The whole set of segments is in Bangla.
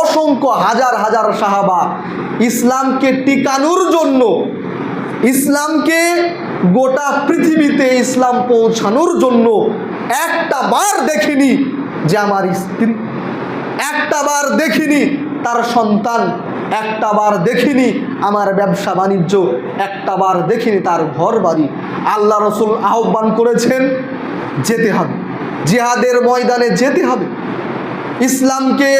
অসংখ্য হাজার হাজার সাহাবা ইসলামকে টিকানোর জন্য, ইসলামকে গোটা পৃথিবীতে ইসলাম পৌঁছানোর জন্য একটা বার দেখিনি যে আমার স্ত্রী, একটা বার দেখিনি তার সন্তান, একটা বার দেখিনি আমার ব্যবসা বাণিজ্য, একটা বার দেখিনি তার ঘর বাড়ি আল্লাহ রসুল আহ্বান করেছেন, যেতে হবে। জিহাদের ময়দানে যেতে হবে। ইসলামকে,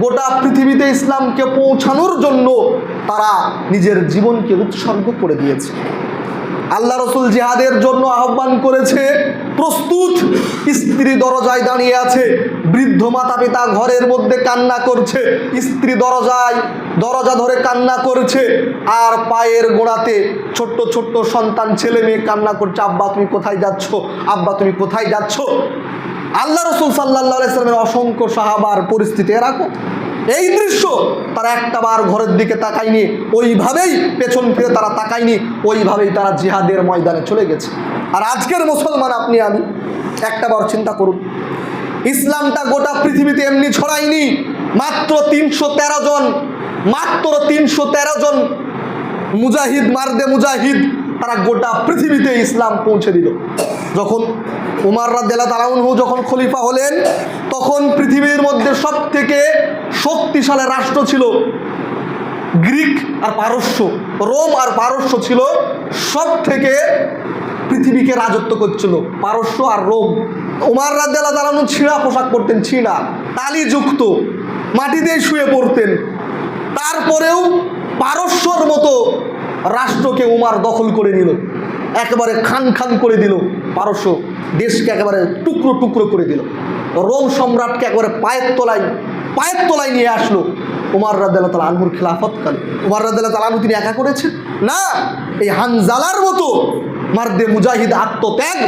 গোটা পৃথিবীতে ইসলামকে পৌঁছানোর জন্য তারা নিজের জীবনকে উৎসর্গ করে দিয়েছে। আল্লাহ রসুল জিহাদের জন্য আহ্বান করেছে, প্রস্তুত, স্ত্রী দরজায় দাঁড়িয়ে আছে, বৃদ্ধ মাতা পিতা ঘরের মধ্যে কান্না করছে, স্ত্রী দরজায়, দরজা ধরে কান্না করছে, আর পায়ের গোড়াতে ছোট্ট ছোট্ট সন্তান, ছেলে মেয়ে কান্না করছে, আব্বা, তুমি কোথায় যাচ্ছ? আব্বা, তুমি কোথায় যাচ্ছ? আল্লাহ রসুল সাল্লাহ সাল্লামের অসংখ্য সাহাবার পরিস্থিতি এরকম এই দৃশ্য তারা একটা বার ঘরের দিকে তাকায়নি, ওইভাবেই পেছন ফিরে তারা তাকায়নি, ওইভাবেই তারা জিহাদের ময়দানে চলে গেছে। আর আজকের মুসলমান আপনি, আমি, একটা বার চিন্তা করুন। ইসলামটা গোটা পৃথিবীতে এমনি ছড়ায়নি, মাত্র তিনশো তেরো জন, মাত্র তিনশো তেরো জন মুজাহিদ, মারদে মুজাহিদ, তারা গোটা পৃথিবীতে ইসলাম পৌঁছে দিল। যখন উমার রাদ্দেলা তালাউনহু যখন খলিফা হলেন, তখন পৃথিবীর মধ্যে সব থেকে শক্তিশালী রাষ্ট্র ছিল গ্রিক আর পারস্য। রোম আর পারস্য ছিল সব থেকে পৃথিবীকে রাজত্ব করছিল, পারস্য আর রোম। উমার রাদ্দাল্লাহ তালানু ছিঁড়া পোশাক পরতেন, ছিঁড়া। তালিযুক্ত মাটিতেই শুয়ে পড়তেন। তারপরেও পারস্যর মতো রাষ্ট্রকে উমার দখল করে নিল। একেবারে খান খান করে দিল পারস্য। দেশকে একেবারে টুকরো টুকরো করে দিল। রোম সম্রাটকে একেবারে পায়ের তলায় পায়ের তলায় নিয়ে আসলো উমার রাদ্দাল্লাহ তালা আনহুর খিলাফতকালে। উমার রাদ্দাল্লাহ তালা আনহু তিনি একা করেছেন? না, এই হানজালার মতো মার্দে মুজাহিদ আত্মত্যাগ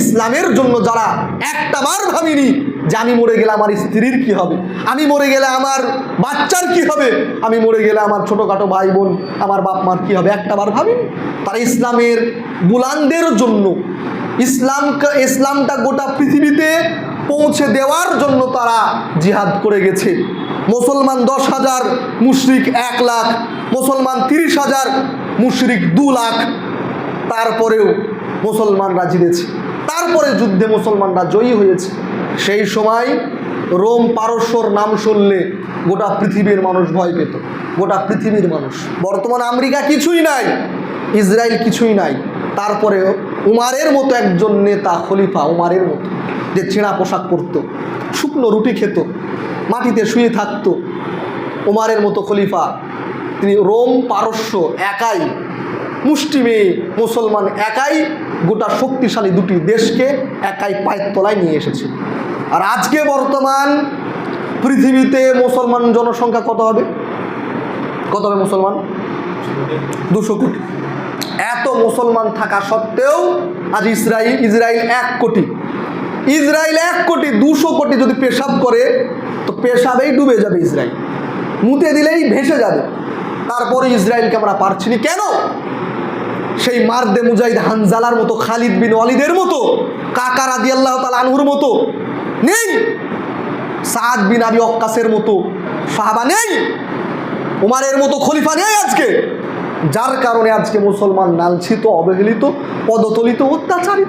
ইসলামের জন্য যারা একটা বার ভাবিনি যে আমি মরে গেলে আমার স্ত্রীর কি হবে? আমি মরে গেলে আমার বাচ্চার কি হবে? আমি মরে গেলে আমার ছোটোখাটো ভাই বোন আমার বাপ মার কি হবে? একটা বার ভাবিনি। তারা ইসলামের বুলানদের জন্য ইসলাম ইসলামটা গোটা পৃথিবীতে পৌঁছে দেওয়ার জন্য তারা জিহাদ করে গেছে। মুসলমান দশ হাজার, মুশরিক এক লাখ, মুসলমান তিরিশ হাজার, মুশরিক দু লাখ। তারপরেও মুসলমানরা জিতেছে। তারপরে যুদ্ধে মুসলমানরা জয়ী হয়েছে। সেই সময় রোম পারস্যর নাম শুনলে গোটা পৃথিবীর মানুষ ভয় পেত। গোটা পৃথিবীর মানুষ। বর্তমান আমেরিকা কিছুই নাই, ইসরায়েল কিছুই নাই। তারপরে উমারের মতো একজন নেতা, খলিফা উমারের মতো, যে ছেঁড়া পোশাক পরতো, শুকনো রুটি খেত, মাটিতে শুয়ে থাকতো, উমারের মতো খলিফা, তিনি রোম পারস্য একাই মুষ্টিমেয় মুসলমান একাই গোটা শক্তিশালী দুটি দেশকে একাই পায়ের তলায় নিয়ে এসেছে। আর আজকে বর্তমান পৃথিবীতে মুসলমান জনসংখ্যা কত হবে? কত হবে মুসলমান? দুশো কোটি। এত মুসলমান থাকা সত্ত্বেও আজ ইসরায়েল ইসরায়েল এক কোটি। ইসরায়েল এক কোটি, দুশো কোটি যদি পেশাব করে, তো পেশাবেই ডুবে যাবে ইসরায়েল মুতে দিলেই ভেসে যাবে। তারপরে ইসরায়েলকে আমরা পারছি না। কেন? সেই মারদে মুজাহিদ হানজালার মতো, খালিদ বিন অলিদের মতো, কাকা রাদি আল্লাহ তাল আনহুর মতো, নেই। সাদ বিন আবি অক্কাসের মতো, সাহাবা নেই। উমারের মতো খলিফা নেই আজকে। যার কারণে আজকে মুসলমান লাঞ্ছিত অবহেলিত, পদতলিত, অত্যাচারিত।